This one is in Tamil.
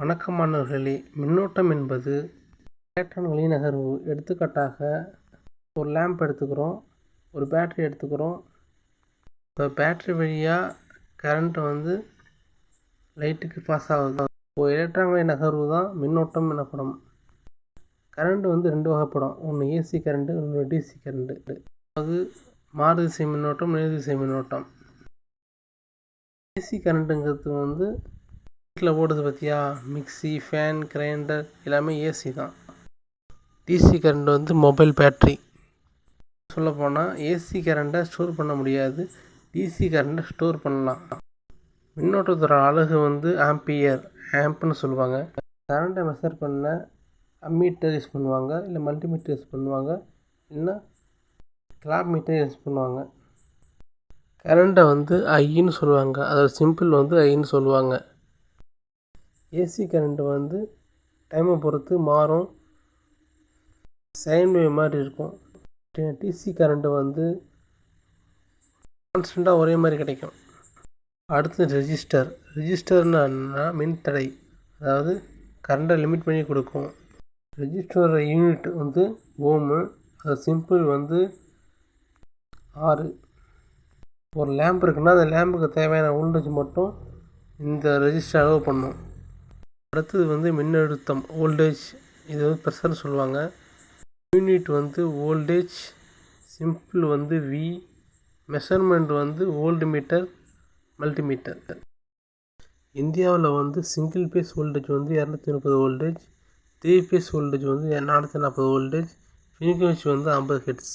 வணக்கம் மாணவர்களே மின்னோட்டம் என்பது எலக்ட்ரான் நகர்வு எடுத்துக்காட்டாக ஒரு லேம்ப் எடுத்துக்கிறோம் ஒரு பேட்ரி எடுத்துக்கிறோம். இப்போ பேட்ரி வழியாக கரண்ட் வந்து லைட்டுக்கு பாஸ் ஆகுது. இப்போ எலக்ட்ரான்களை நகர்வு தான் மின்னோட்டம் எனப்படும். கரண்ட் வந்து ரெண்டு வகைப்படும். ஒன்று ஏசி கரண்ட்டு ஒன்று டிசி கரண்ட்டு அது மாறுதிசை மின்னோட்டம் நேர்திசை மின்னோட்டம். ஏசி கரண்ட்டுங்கிறது வந்து வீட்டில் ஓடுது பார்த்தியா? மிக்ஸி ஃபேன் கிரைண்டர் எல்லாமே ஏசி தான். டிசி கரண்ட் வந்து மொபைல் பேட்ரி சொல்லப்போனால் ஏசி கரண்ட்டை ஸ்டோர் பண்ண முடியாது. டிசி கரண்ட்டை ஸ்டோர் பண்ணலாம். மின்னோட்டத்தோட அழகு வந்து ஆம்பியர் ஆம்ப்னு சொல்லுவாங்க. கரண்ட்டை மெஷர் பண்ண அம்மீட்டர் யூஸ் பண்ணுவாங்க. இல்லை மல்டிமீட்டர் யூஸ் பண்ணுவாங்க. இல்லைன்னா கிளாப் மீட்டர் யூஸ் பண்ணுவாங்க. கரண்ட்டை வந்து ஐன்னு சொல்லுவாங்க. அதோட சிம்பிள் வந்து ஐன்னு சொல்லுவாங்க. ஏசி கரண்ட்டு வந்து டைமை பொறுத்து மாறும். சைன் வேவ் மாதிரி இருக்கும். டிசி கரண்ட்டு வந்து கான்ஸ்டண்ட்டாக ஒரே மாதிரி கிடைக்கும். அடுத்து ரெஜிஸ்டர். ரெஜிஸ்டர்னா மின்தடை. அதாவது கரண்ட்டை லிமிட் பண்ணி கொடுக்கும். ரெஜிஸ்டர் யூனிட் வந்து ஓமு. அது சிம்பிள் வந்து ஆறு. ஒரு லேம்ப் இருக்குன்னா அந்த லேம்புக்கு தேவையான வோல்டேஜ் மட்டும் இந்த ரெஜிஸ்டர் அளவு பண்ணும். அடுத்தது வந்து மின்னழுத்தம் ஓல்டேஜ் இது வந்து ப்ரெஷர்னு சொல்லுவாங்க. யூனிட் வந்து ஓல்டேஜ் சிம்பிள் வந்து வி மெஷர்மெண்ட் வந்து ஓல்டு மீட்டர் மல்டிமீட்டர். இந்தியாவில் வந்து சிங்கிள் பேஸ் வோல்டேஜ் வந்து இரநூத்தி முப்பது வோல்டேஜ் த்ரீ பேஸ் வோல்டேஜ் வந்து நானூற்றி நாற்பது வோல்டேஜ் ஃப்ரீக்வன்சி வந்து ஐம்பது ஹெட்ஸ்